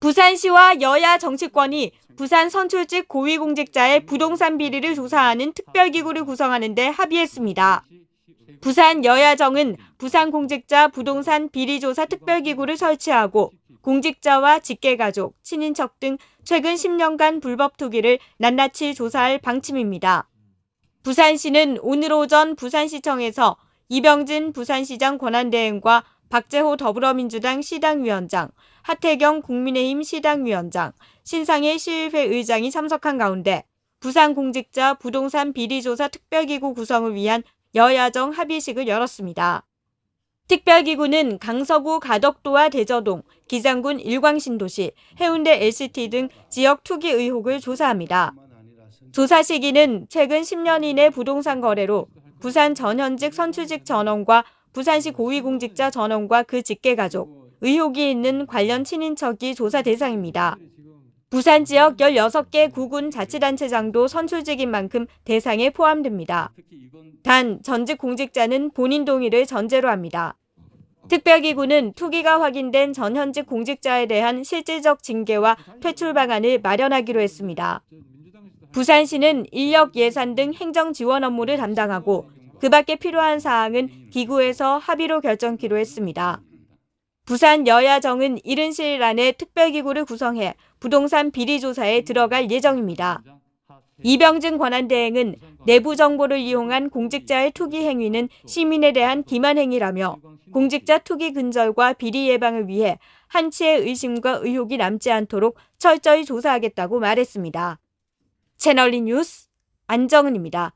부산시와 여야 정치권이 부산 선출직 고위공직자의 부동산 비리를 조사하는 특별기구를 구성하는 데 합의했습니다. 부산 여야정은 부산공직자 부동산 비리조사 특별기구를 설치하고 공직자와 직계가족, 친인척 등 최근 10년간 불법 투기를 낱낱이 조사할 방침입니다. 부산시는 오늘 오전 부산시청에서 이병진 부산시장 권한대행과 박재호 더불어민주당 시당위원장, 하태경 국민의힘 시당위원장, 신상의 시의회 의장이 참석한 가운데 부산공직자 부동산 비리조사 특별기구 구성을 위한 여야정 합의식을 열었습니다. 특별기구는 강서구 가덕도와 대저동, 기장군 일광신도시, 해운대 LCT 등 지역 투기 의혹을 조사합니다. 조사 시기는 최근 10년 이내 부동산 거래로 부산 전현직 선출직 전원과 부산시 고위공직자 전원과 그 직계가족, 의혹이 있는 관련 친인척이 조사 대상입니다. 부산 지역 16개 구군 자치단체장도 선출직인 만큼 대상에 포함됩니다. 단 전직 공직자는 본인 동의를 전제로 합니다. 특별기구는 투기가 확인된 전현직 공직자에 대한 실질적 징계와 퇴출 방안을 마련하기로 했습니다. 부산시는 인력 예산 등 행정 지원 업무를 담당하고 그 밖에 필요한 사항은 기구에서 합의로 결정키로 했습니다. 부산 여야정은 이른 시일 안에 특별기구를 구성해 부동산 비리 조사에 들어갈 예정입니다. 이병진 권한대행은 내부 정보를 이용한 공직자의 투기 행위는 시민에 대한 기만 행위라며 공직자 투기 근절과 비리 예방을 위해 한치의 의심과 의혹이 남지 않도록 철저히 조사하겠다고 말했습니다. 채널리 뉴스 안정은입니다.